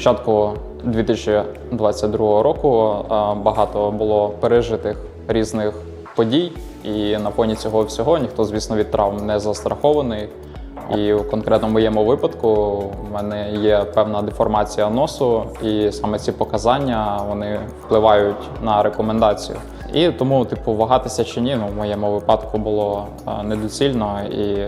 початку 2022 року е, багато було пережитих різних подій, і на фоні цього всього ніхто, звісно, від травм не застрахований. І в конкретному моєму випадку в мене є певна деформація носу, і саме ці показання вони впливають на рекомендацію. І тому, типу, вагатися чи ні, ну в моєму випадку було е, недоцільно і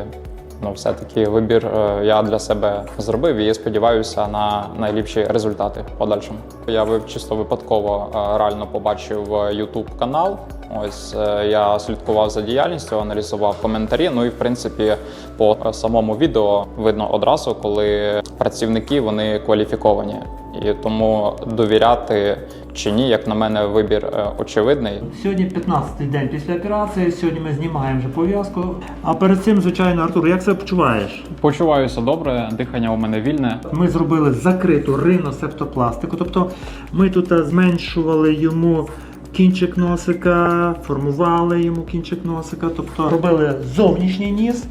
ну, все-таки вибір е, я для себе зробив і сподіваюся на найліпші результати в подальшому. Я чисто випадково е, реально побачив YouTube канал. Ось е, я слідкував за діяльністю, аналізував коментарі. Ну і в принципі, по е, самому відео видно одразу, коли працівники вони кваліфіковані. І тому довіряти чи ні, як на мене, вибір е, очевидний. Сьогодні 15-й день після операції. Сьогодні ми знімаємо вже пов'язку. А перед цим, звичайно, Артур, як себе почуваєш? Почуваюся добре, дихання у мене вільне. Ми зробили закриту риносептопластику, тобто ми тут е, зменшували йому кінчик носика, формували йому кінчик носика, тобто робили зовнішній ніс.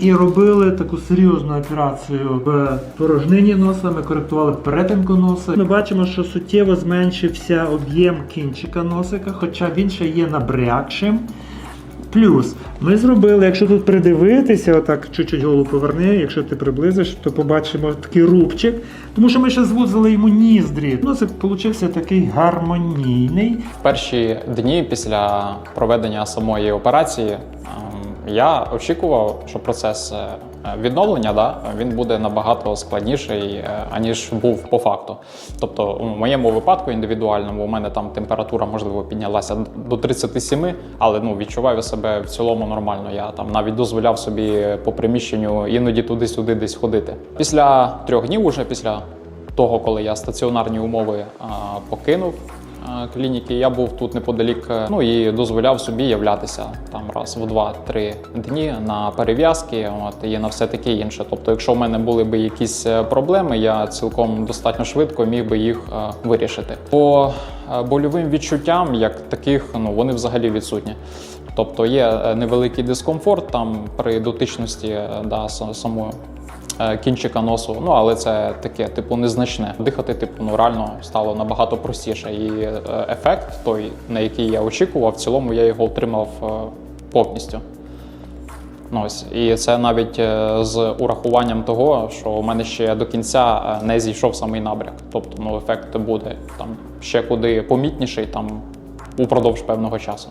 І робили таку серйозну операцію в порожнині носа. Ми коректували перетинку носа. Ми бачимо, що суттєво зменшився об'єм кінчика носика, хоча він ще є набрякшим. Плюс ми зробили, якщо тут придивитися, отак чуть-чуть голову поверни, якщо ти приблизиш, то побачимо такий рубчик. Тому що ми ще звузили йому ніздрі. Це получився такий гармонійний. В перші дні після проведення самої операції я очікував, що процес е, відновлення да, він буде набагато складніший, е, аніж був по факту. Тобто, у моєму випадку індивідуальному, у мене там температура можливо піднялася до 37, але ну відчуваю себе в цілому нормально. Я там навіть дозволяв собі по приміщенню іноді туди-сюди десь ходити. Після трьох днів, уже після того, коли я стаціонарні умови а, покинув клініки, я був тут неподалік, е, ну і дозволяв собі являтися там раз в 2-3 дні на перев'язки, от і на все таке інше. Тобто, якщо в мене були б якісь е, проблеми, я цілком достатньо швидко міг би їх е, вирішити. По больовим відчуттям, як таких, ну вони взагалі відсутні. Тобто є невеликий дискомфорт там при дотичності да, самої кінчика носу. Ну але це таке, типу, незначне. Дихати, типу, ну реально стало набагато простіше. І е, ефект, той, на який я очікував, в цілому я його отримав е, повністю. Ну, ось. І це навіть е, з урахуванням того, що у мене ще до кінця е, не зійшов самий набряк. Тобто ну, ефект буде там ще куди помітніший там упродовж певного часу.